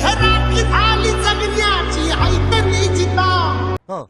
هراك حالي زمنيا.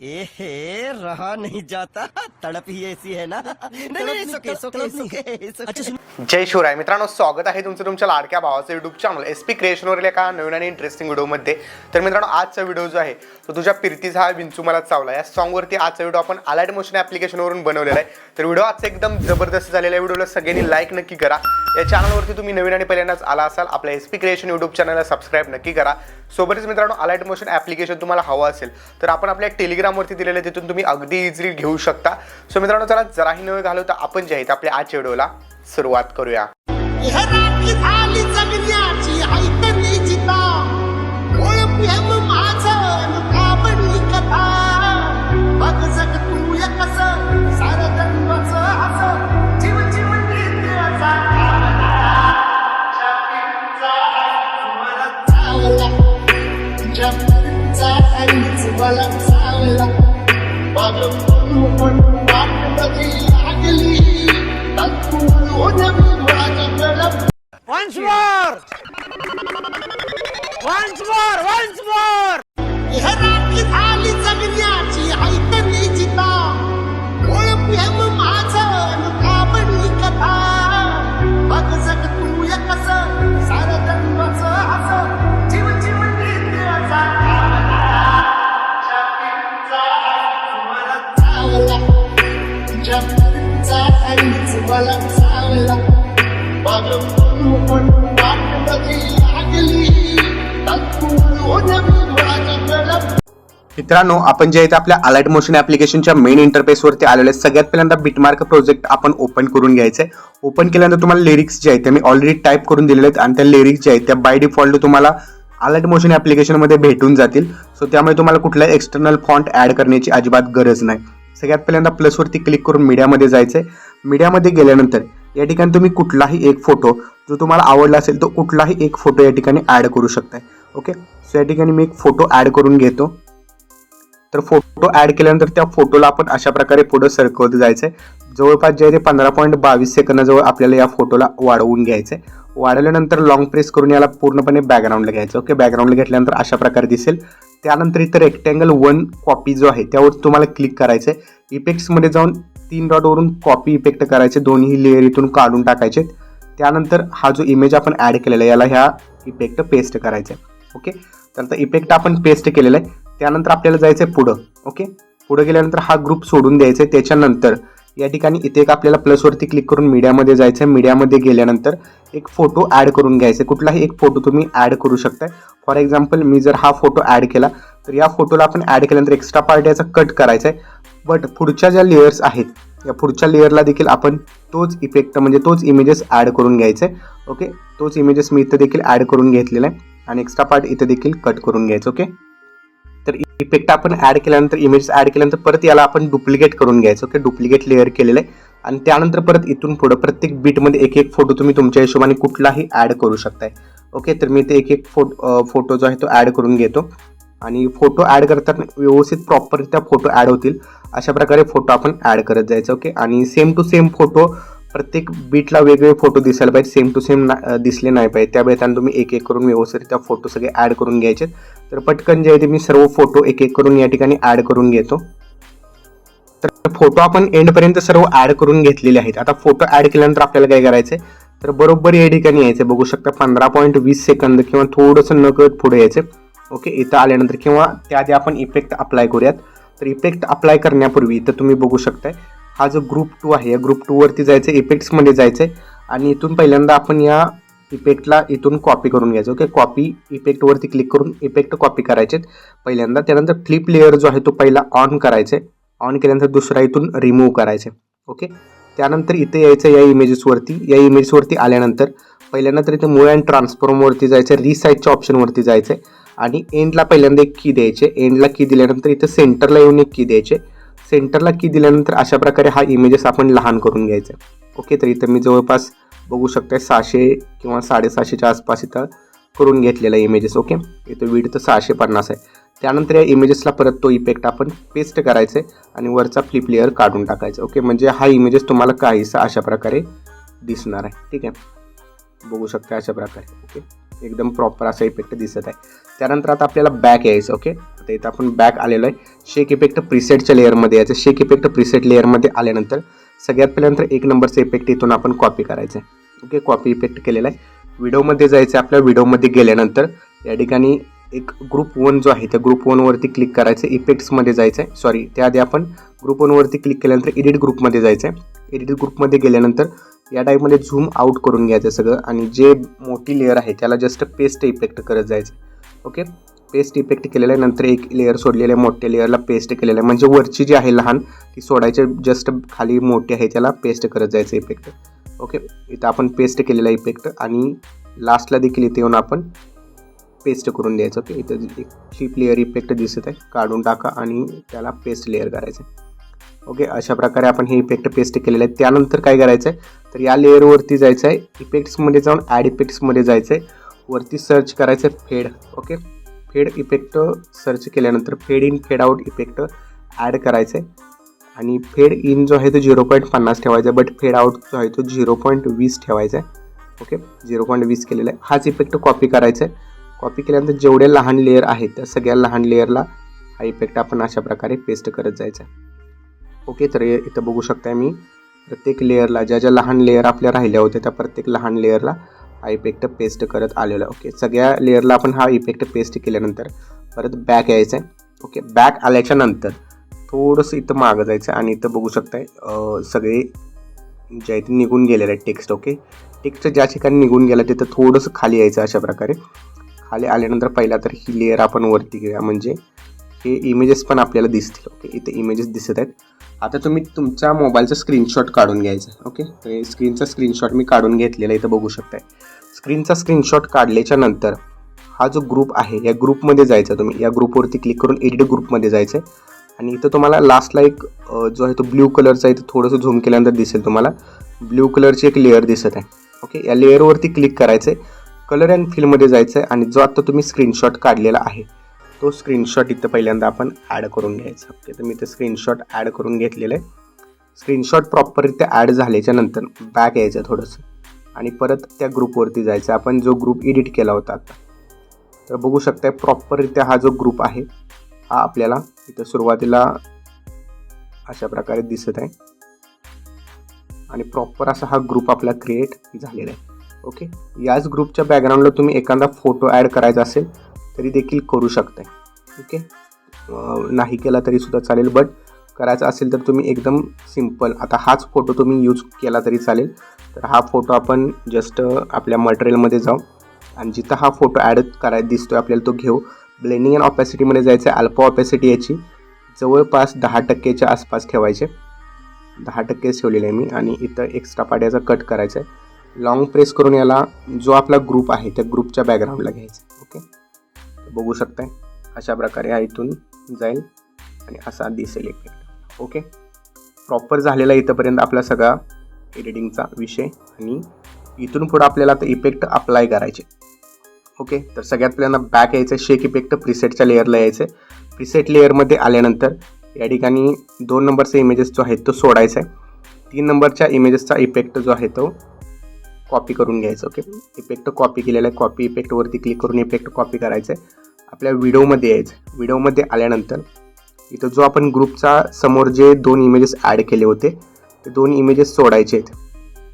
ए हे रहा नहीं जाता। तड़प ही ऐसी है ना। नहीं नहीं सुके सुके सुके अच्छा जय शिवराय मित्रांनो स्वागत आहे तुमचं तुमच्या लाडक्या भावाचं युट्यूब चॅनल एस पी क्रिएशनवरील एका नवीन आणि इंटरेस्टिंग व्हिडिओमध्ये तर मित्रांनो आजचा व्हिडिओ जो आहे तो तुझ्या प्रीतीचा हा विंचू मला चावला. या सॉंगवरती आजचा व्हिडिओ आपण अलाइड मोशन ॲप्लिकेशनवरून बनवलेला आहे. तर व्हिडिओ आजचा एकदम जबरदस्त झालेला आहे. व्हिडिओला सगळ्यांनी लाईक नक्की करा. या चॅनलवरती तुम्ही नवीन आणि पहिल्यांदाच आला असाल आपल्या एस पी क्रिएशन यूट्यूब चॅनलला सबस्क्राईब नक्की करा. सोबतच मित्रांनो अलाइट मोशन ॲप्लिकेशन तुम्हाला हवं असेल तर आपण आपल्या टेलिग्रामवरती दिलेलं तिथून तुम्ही अगदी इझिली घेऊ शकता. सो मित्रांनो चला जराही न घालवता आपण जे आहेत आपल्या आजच्या व्हिडिओला सुरुवात करूया. मित्रांनो आपण जे आहे आपल्या अलाइट मोशन ॲप्लिकेशनच्या मेन इंटरफेसवरती आलेले सगळ्यात पहिल्यांदा बिटमार्क प्रोजेक्ट आपण ओपन करून घ्यायचं आहे. ओपन केल्यानंतर तुम्हाला लिरिक्स जे आहेत ते मी ऑलरेडी टाईप करून दिलेले आहेत आणि त्या लिरिक्स जे आहेत त्या बाय डिफॉल्ट तुम्हाला अलर्ट मोशन ॲप्लिकेशनमध्ये भेटून जातील. सो त्यामुळे तुम्हाला कुठला एक्सटर्नल फॉन्ट ॲड करण्याची अजिबात गरज नाही. सगळ्यात पहिल्यांदा प्लसवरती क्लिक करून मीडियामध्ये जायचं आहे मीडियामध्ये गेल्यानंतर या ठिकाणी तुम्ही कुठलाही एक फोटो जो तुम्हाला आवडला असेल तो कुठलाही एक फोटो या ठिकाणी ॲड करू शकताय. ओके सो या ठिकाणी मी एक फोटो ॲड करून घेतो. तर फोटो ॲड केल्यानंतर त्या फोटोला आपण अशा प्रकारे पुढे सरकवत जायचं आहे जवळपास जे आहे ते पंधरा पॉईंट बावीस सेकंदाजवळ आपल्याला या फोटोला वाढवून घ्यायचं आहे वाढवल्यानंतर लॉंग प्रेस करून याला पूर्णपणे बॅकग्राऊंडला घ्यायचं. ओके बॅकग्राऊंडला घेतल्यानंतर अशा प्रकारे दिसेल. त्यानंतर इथं रेक्टँगल वन कॉपी जो आहे त्यावर तुम्हाला क्लिक करायचं आहे इफेक्ट्समध्ये जाऊन तीन डॉटवरून कॉपी इफेक्ट करायचे. दोन्ही लेअर इथून काढून टाकायचे. त्यानंतर हा जो इमेज आपण ॲड केलेला आहे याला ह्या इफेक्ट पेस्ट करायचा आहे ओके त्यानंतर इफेक्ट आपण पेस्ट केलेला आहे. त्यानंतर आपल्याला जायचं आहे पुढं ओके पुढं गेल्यानंतर हा ग्रुप सोडून द्यायचा आहे त्याच्यानंतर या ठिकाणी इथे एक आपल्याला प्लसवरती क्लिक करून मीडियामध्ये जायचं आहे मीडियामध्ये गेल्यानंतर एक फोटो ॲड करून घ्यायचा कुठलाही एक फोटो तुम्ही ॲड करू शकताय. फॉर एक्झाम्पल मी जर हा फोटो ॲड केला तर या फोटोला आपण ॲड केल्यानंतर एक्स्ट्रा पार्ट याचा कट करायचा आहे बट पुढच्या ज्या लेयर्स आहेत या पुढच्या लेअरला देखील आपण तोच इफेक्ट म्हणजे तोच इमेजेस ॲड करून घ्यायचे ओके तोच इमेजेस मी इथं देखील ॲड करून घेतलेला आहे. आणि एक्स्ट्रा पार्ट इथं देखील कट करून घ्यायचं ओके तर इफेक्ट आपण ॲड केल्यानंतर इमेज ॲड केल्यानंतर परत याला आपण डुप्लिकेट करून घ्यायचं. ओके डुप्लिकेट लेअर केलेलं आहे. आणि त्यानंतर परत इथून पुढं प्रत्येक बीटमध्ये एक एक फोटो तुम्ही तुमच्या हिशोबाने कुठलाही ॲड करू शकताय. ओके तर मी ते एक एक फोटो फोटो जो आहे तो ॲड करून घेतो. आणि फोटो ॲड करताना व्यवस्थित प्रॉपररित्या फोटो ॲड होतील. अशा प्रकारे फोटो आपण ॲड करत जायचं. ओके आणि सेम टू सेम फोटो प्रत्येक बीटला वेगवेगळे फोटो दिसायला पाहिजे. सेम टू सेम ना दिसले नाही पाहिजे. त्या वेळेला तुम्ही एक एक करून व्यवस्थित त्या फोटो सगळे ॲड करून घ्यायचे. तर पटकन जे आहे ते मी सर्व फोटो एक एक करून या ठिकाणी ॲड करून घेतो. तर फोटो आपण एंडपर्यंत सर्व ॲड करून घेतलेले आहेत. आता फोटो ॲड केल्यानंतर आपल्याला काय करायचं आहे तर बरोबर या ठिकाणी यायचं बघू शकता पंधरा पॉईंट वीस सेकंद किंवा थोडंसं नकळत पुढे यायचं ओके इथं आल्यानंतर किंवा त्याआधी आपण इफेक्ट अप्लाय करूयात. तर इफेक्ट अप्लाय करण्यापूर्वी इथं तुम्ही बघू शकताय. हा जो ग्रुप टू आहे या ग्रुप टूवरती जायचं आहे इफेक्ट्समध्ये जायचं आहे आणि इथून पहिल्यांदा आपण या इफेक्टला इथून कॉपी करून घ्यायचं. ओके कॉपी इफेक्टवरती क्लिक करून इफेक्ट कॉपी करायचे पहिल्यांदा त्यानंतर फ्लिप लेअर जो आहे तो पहिला ऑन करायचे ऑन केल्यानंतर दुसरा इथून रिमूव्ह करायचे ओके त्यानंतर इथे यायचं या इमेजेसवरती या इमेजेसवरती आल्यानंतर पहिल्यांदा तर इथे मूळ अँड ट्रान्सफॉर्मवरती जायचं रिसाईजच्या ऑप्शनवरती जायचं आणि एंडला पहिल्यांदा एक की द्यायचे एंडला की दिल्यानंतर इथं सेंटरला येऊन एक की द्यायचे सेंटरला की दिल्यानंतर अशा प्रकारे हा इमेजेस आपण लहान करून घ्यायचा. ओके तर इथं मी जवळपास बघू शकते सहाशे किंवा साडेसहाशेच्या आसपास इथं करून घेतलेला इमेजेस ओके इथं विड तर सहाशे पन्नास आहे. त्यानंतर या इमेजेसला परत तो इफेक्ट आपण पेस्ट करायचा आहे आणि वरचा फ्लिप लेअर काढून टाकायचा ओके म्हणजे हा इमेजेस तुम्हाला काहीसा अशा प्रकारे दिसणार आहे ठीक आहे? बघू शकता अशा प्रकारे ओके एकदम प्रॉपर असा इफेक्ट दिसत आहे. त्यानंतर आता आपल्याला बॅक यायचं ओके आता इथं आपण बॅक आलेलो आहे. शेक इफेक्ट प्रिसेटच्या लेअरमध्ये यायचं. शेक इफेक्ट प्रिसेट लेअरमध्ये आल्यानंतर सगळ्यात पहिल्यानंतर एक नंबरचा इफेक्ट इथून आपण कॉपी करायचं आहे. ओके कॉपी इफेक्ट केलेला आहे. व्हिडिओमध्ये जायचं आहे आपल्या व्हिडिओमध्ये गेल्यानंतर. या ठिकाणी एक ग्रुप वन जो आहे त्या ग्रुप वनवरती क्लिक करायचं. इफेक्ट्समध्ये जायचं आहे. सॉरी त्याआधी आपण ग्रुप वनवरती क्लिक केल्यानंतर एडिट ग्रुपमध्ये जायचं आहे. एडिट ग्रुपमध्ये गेल्यानंतर या टाईपमध्ये झूम आउट करून घ्यायचं सगळं आणि जे मोठी लेअर आहे त्याला जस्ट पेस्ट इफेक्ट करत जायचं. ओके पेस्ट इफेक्ट केलेलं आहे नंतर एक लेअर सोडलेलं आहे मोठ्या लेअरला पेस्ट केलेलं आहे. म्हणजे वरची जी आहे लहान ती सोडायचे जस्ट खाली मोठी आहे त्याला पेस्ट करत जायचं इफेक्ट ओके इथं आपण पेस्ट केलेला इफेक्ट आणि लास्टला देखील इथे येऊन आपण पेस्ट करून द्यायचं. ओके इथं एक क्लिप लेअर इफेक्ट दिसत आहे. काढून टाका आणि त्याला पेस्ट लेअर करायचं ओके अशा प्रकारे आपण हे इफेक्ट पेस्ट केलेले आहेत. त्यानंतर काय करायचं आहे तर या लेअरवरती जायचं आहे इफेक्ट्समध्ये जाऊन ॲड इफेक्ट्समध्ये जायचं आहे वरती सर्च करायचं आहे फेड ओके? फेड इफेक्ट सर्च केल्यानंतर fade in fade out effect add करायचं आहे आणि फेड इन जो आहे तो झिरो पॉईंट पन्नास ठेवायचा आहे बट फेड आउट जो आहे तो झिरो पॉईंट वीस ठेवायचा आहे. ओके? झिरो पॉईंट वीस केलेला आहे. हाच इफेक्ट कॉपी करायचा आहे कॉपी केल्यानंतर जेवढे लहान लेअर आहेत त्या सगळ्या लहान लेअरला हा इफेक्ट आपण अशा प्रकारे पेस्ट करत जायचा आहे ओके तर इथं बघू शकताय मी. प्रत्येक लेअरला ज्या ज्या लहान लेअर आपल्या राहिल्या होत्या त्या प्रत्येक लहान लेअरला हा इफेक्ट पेस्ट करत आलेला. आहे ओके सगळ्या लेअरला आपण हा इफेक्ट पेस्ट केल्यानंतर परत बॅक यायचं आहे ओके बॅक आल्याच्यानंतर थोडंसं इथं मागं जायचं आणि इथं बघू शकताय सगळे जे आहे ते निघून गेलेलं आहे टेक्स्ट ओके. टेक्स्ट ज्या ठिकाणी निघून गेला तिथं थोडंसं खाली यायचं अशा प्रकारे. खाली आल्यानंतर पहिला तर ही लेअर आपण वरती घेऊया. म्हणजे हे इमेजेस पण आपल्याला दिसतील ओके इथे इमेजेस दिसत आहेत. आता तुम्ही तुमच्या मोबाईलचा स्क्रीनशॉट काढून घ्यायचा ओके तर हे स्क्रीनचा स्क्रीनशॉट मी काढून घेतलेला इथं बघू शकताय. स्क्रीनचा स्क्रीनशॉट काढल्याच्या नंतर हा जो ग्रुप आहे या ग्रुपमध्ये जायचा तुम्ही. या ग्रुपवरती क्लिक करून एडिट ग्रुपमध्ये जायचं आहे आणि इथं तुम्हाला लास्टला एक जो आहे तो ब्ल्यू कलरचा इथं थोडंसं झूम केल्यानंतर दिसेल तुम्हाला. ब्ल्यू कलरची एक लेअर दिसत आहे ओके या लेअरवरती क्लिक करायचं आहे कलर अँड फिलमध्ये जायचं आहे आणि जो आत्ता तुम्ही स्क्रीनशॉट काढलेला आहे तो स्क्रीनशॉट इथं पहिल्यांदा आपण ॲड करून घ्यायचा. ओके तर मी ते स्क्रीनशॉट ॲड करून घेतलेलं आहे. स्क्रीनशॉट प्रॉपररित्या ॲड झाल्याच्यानंतर बॅक यायचं थोडंसं. आणि परत त्या ग्रुपवरती जायचं. आपण जो ग्रुप एडिट केला होता आता. तर बघू शकताय प्रॉपररित्या हा जो ग्रुप आहे हा आपल्याला इथं सुरुवातीला अशा प्रकारे दिसत आहे. आणि प्रॉपर असा हा ग्रुप आपला क्रिएट झालेला आहे. ओके याच ग्रुपच्या बॅकग्राऊंडला तुम्ही एखादा फोटो ॲड करायचा असेल तरी देखील करू शकताय ओके? नाही केला तरी सुद्धा चालेल बट करायचं असेल तर तुम्ही एकदम सिंपल आता हाच फोटो तुम्ही यूज केला तरी चालेल. तर हा फोटो आपण जस्ट आपल्या मटेरियलमध्ये जाऊ. आणि जिथं हा फोटो ॲड करायला दिसतो आपल्याला तो घेऊ. ब्लेंडिंग अँड ऑपॅसिटीमध्ये जायचं आहे अल्फा ऑपॅसिटी याची. जवळपास दहा टक्केच्या आसपास ठेवायचे. दहा टक्केच ठेवलेले आहे मी. आणि इथं एक्स्ट्रा पाड्याचा कट करायचा आहे लॉंग प्रेस करून याला जो आपला ग्रुप आहे त्या ग्रुपच्या बॅकग्राऊंडला घ्यायचा. ओके? बघू शकताय अशा प्रकारे हा इथून जाईल आणि असा दिसेल एक ओके प्रॉपर झालेला इथंपर्यंत आपला सगळा एडिटिंगचा विषय आणि इथून पुढं आपल्याला आता इफेक्ट अप्लाय करायचे. ओके तर सगळ्यात पहिल्यांदा बॅक यायचं शेक इफेक्ट प्रिसेटच्या लेअरला यायचं. प्रिसेट लेअरमध्ये आल्यानंतर या ठिकाणी दोन नंबरचा इमेजेस जो आहे तो सोडायचा आहे. तीन नंबरच्या इमेजेसचा इफेक्ट जो आहे तो कॉपी करून घ्यायचं ओके इफेक्ट कॉपी केलेला आहे. कॉपी इफेक्टवरती क्लिक करून इफेक्ट कॉपी करायचं आहे आपल्या व्हिडिओमध्ये यायचं व्हिडिओमध्ये आल्यानंतर इथं जो आपण ग्रुपचा समोर जे दोन इमेजेस ॲड केले होते ते दोन इमेजेस सोडायचे आहेत.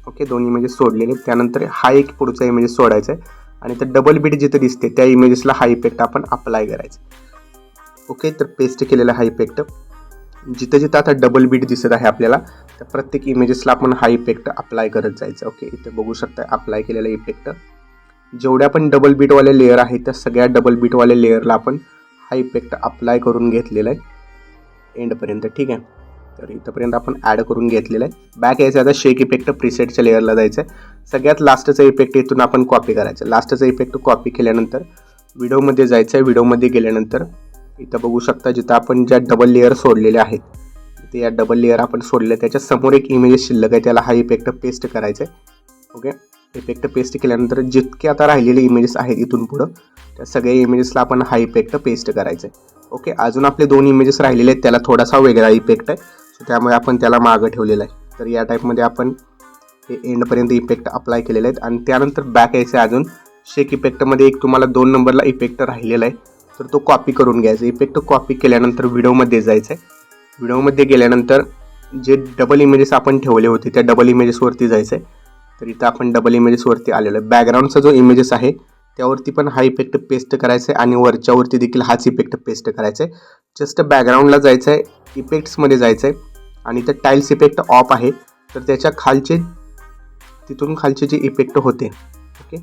ओके दोन इमेजेस सोडलेले आहेत. त्यानंतर हा एक पुढचा इमेजेस सोडायचा आहे. आणि तर डबल बीट जिथं दिसते त्या इमेजेसला हा इफेक्ट आपण अप्लाय करायचा ओके तर पेस्ट केलेला हा इफेक्ट जिथं जिथं आता डबल बीट दिसत आहे आपल्याला त्या प्रत्येक इमेजेसला आपण हा इफेक्ट अप्लाय करत जायचं. ओके इथे बघू शकता अप्लाय केलेला इफेक्ट जेवढ्या पण डबल बीटवाले लेअर आहेत त्या सगळ्या डबल बीटवाल्या लेअरला आपण हा इफेक्ट अप्लाय करून घेतलेला आहे. एंडपर्यंत ठीक आहे? तर इथंपर्यंत आपण ॲड करून घेतलेलं आहे. बॅक यायचं आता शेक इफेक्ट प्रिसेटच्या लेअरला जायचं आहे. सगळ्यात लास्टचा इफेक्ट इथून आपण कॉपी करायचं. लास्टचा इफेक्ट कॉपी केल्यानंतर व्हिडिओमध्ये जायचं आहे. व्हिडिओमध्ये गेल्यानंतर इथं बघू शकता जिथं आपण ज्या डबल लेअर सोडलेल्या आहेत इथे या डबल लेअर आपण सोडले त्याच्यासमोर एक इमेजेस शिल्लक आहे त्याला हा इफेक्ट पेस्ट करायचा आहे ओके इफेक्ट पेस्ट केल्यानंतर जितके आता राहिलेले इमेजेस आहेत इथून पुढं त्या सगळ्या इमेजेसला आपण हा इफेक्ट पेस्ट करायचा आहे ओके अजून आपले दोन इमेजेस राहिलेले आहेत त्याला थोडासा वेगळा इफेक्ट आहे. सो त्यामुळे आपण त्याला मागं ठेवलेला आहे. तर या टाईपमध्ये आपण हे एंडपर्यंत इफेक्ट अप्लाय केलेले आहेत. आणि त्यानंतर बॅक यायचं अजून. शेक इफेक्टमध्ये एक तुम्हाला दोन नंबरला इफेक्ट राहिलेला आहे. तर तो कॉपी करून घ्यायचा. इफेक्ट कॉपी केल्यानंतर व्हिडिओमध्ये जायचं आहे व्हिडिओमध्ये गेल्यानंतर जे डबल इमेजेस आपण ठेवले होते त्या डबल इमेजेसवरती जायचं आहे तर इथं आपण डबल इमेजेसवरती आलेलो आहे. बॅकग्राऊंडचा जो इमेजेस आहे त्यावरती पण हा इफेक्ट पेस्ट करायचा आहे आणि वरच्यावरती देखील हाच इफेक्ट पेस्ट करायचा आहे जस्ट बॅकग्राऊंडला जायचं आहे इफेक्ट्समध्ये जायचं आहे आणि तर टाईल्स इफेक्ट ऑफ आहे. तर त्याच्या खालचे तिथून खालचे जे इफेक्ट होते ओके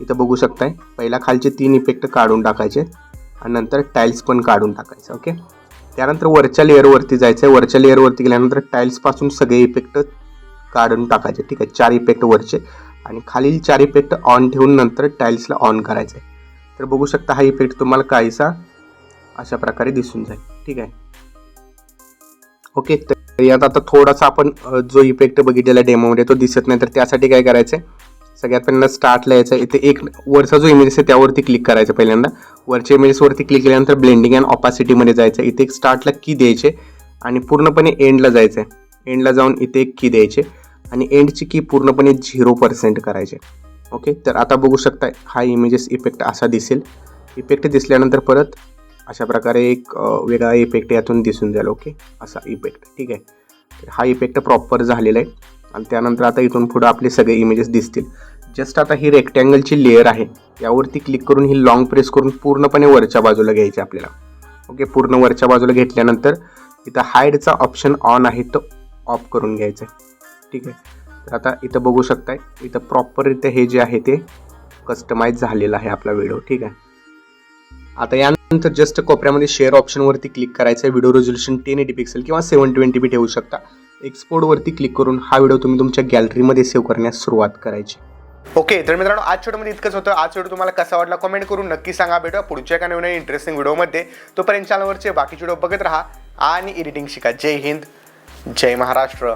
इथं बघू शकताय. पहिला खालचे तीन इफेक्ट काढून टाकायचे. आणि नंतर टाईल्स पण काढून टाकायचं ओके त्यानंतर वरच्या लेअरवरती जायचं आहे वरच्या लेअरवरती गेल्यानंतर टाईल्सपासून सगळे इफेक्ट काढून टाकायचे ठीक आहे? चार इफेक्ट वरचे. आणि खालील चार इफेक्ट ऑन ठेवून नंतर टाईल्सला ऑन करायचं आहे तर बघू शकता हा इफेक्ट तुम्हाला काहीसा अशा प्रकारे दिसून जाईल ठीक आहे? ओके तर यात आता थोडासा आपण जो इफेक्ट बघितलेला डेमोमध्ये तो दिसत नाही तर त्यासाठी काय करायचं आहे सगळ्यात पहिल्यांदा स्टार्टला यायचं. इथे एक वरचा जो इमेजेस आहे त्यावरती क्लिक करायचं पहिल्यांदा. वरच्या इमेजेसवरती क्लिक केल्यानंतर ब्लेंडिंग अँड ऑपासिटीमध्ये जायचं. इथे एक स्टार्टला की द्यायचे आणि पूर्णपणे एंडला जायचं. आहे एंडला जाऊन इथे एक की द्यायचे आणि एंडची की पूर्णपणे झिरो पर्सेंट करायचे. ओके तर आता बघू शकता हा इमेजेस इफेक्ट असा दिसेल. इफेक्ट दिसल्यानंतर परत अशा प्रकारे एक वेगळा इफेक्ट यातून दिसून जाईल. ओके असा इफेक्ट ठीक आहे? हा इफेक्ट प्रॉपर झालेला आहे. आणि त्यानंतर आता इथून पुढं आपले सगळे इमेजेस दिसतील. जस्ट आता ही रेक्टँगलची लेअर आहे. यावरती क्लिक करून ही लॉंग प्रेस करून पूर्णपणे वरच्या बाजूला घ्यायची आपल्याला. ओके पूर्ण वरच्या बाजूला घेतल्यानंतर इथं हाईडचा ऑप्शन ऑन आहे तो ऑफ करून घ्यायचा आहे. ठीक आहे. तर आता इथं बघू शकताय इथं प्रॉपररित्या हे जे आहे ते कस्टमाइज झालेलं आहे आपला व्हिडिओ ठीक आहे. आता यानंतर जस्ट कोपऱ्यामध्ये शेअर ऑप्शनवरती क्लिक करायचं आहे. Video resolution ten eighty pixel किंवा सेवन ट्वेंटी बी ठेवू शकता. एक्सपोर्टवरती क्लिक करून हा व्हिडिओ तुम्ही तुमच्या गॅलरीमध्ये सेव्ह करण्यास सुरुवात करायची. ओके तर मित्रांनो आज व्हिडिओमध्ये इतकंच होतं. आज व्हिडिओ तुम्हाला कसा वाटला कमेंट करून नक्की सांगा. भेटूया पुढच्या एका नवीन इंटरेस्टिंग व्हिडिओमध्ये तोपर्यंत चॅनलवरचे बाकीचे व्हिडिओ बघत राहा आणि एडिटिंग शिका. जय हिंद जय महाराष्ट्र.